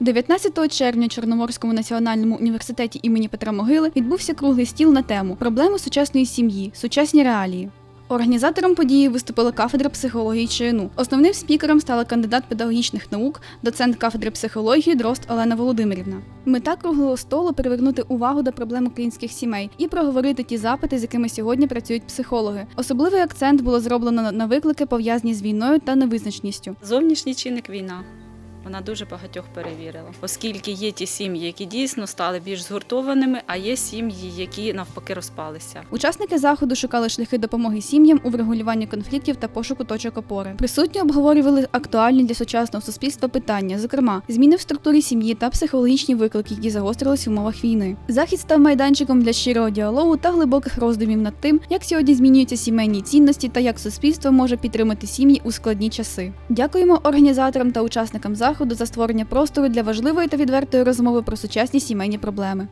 19 червня Чорноморському національному університеті імені Петра Могили відбувся круглий стіл на тему Проблеми сучасної сім'ї, сучасні реалії. Організатором події виступила кафедра психології ЧНУ. Основним спікером стала кандидат педагогічних наук, доцент кафедри психології Дрозд Олена Володимирівна. Мета круглого столу привернути увагу до проблем українських сімей і проговорити ті запити, з якими сьогодні працюють психологи. Особливий акцент було зроблено на- виклики, пов'язані з війною та невизначеністю. Зовнішній чинник війна. Вона дуже багатьох перевірила, оскільки є ті сім'ї, які дійсно стали більш згуртованими, а є сім'ї, які навпаки розпалися. Учасники заходу шукали шляхи допомоги сім'ям у врегулюванні конфліктів та пошуку точок опори. Присутні обговорювали актуальні для сучасного суспільства питання, зокрема, зміни в структурі сім'ї та психологічні виклики, які загострились в умовах війни. Захід став майданчиком для щирого діалогу та глибоких роздумів над тим, як сьогодні змінюються сімейні цінності та як суспільство може підтримати сім'ї у складні часи. Дякуємо організаторам та учасникам заходу за створення простору для важливої та відвертої розмови про сучасні сімейні проблеми.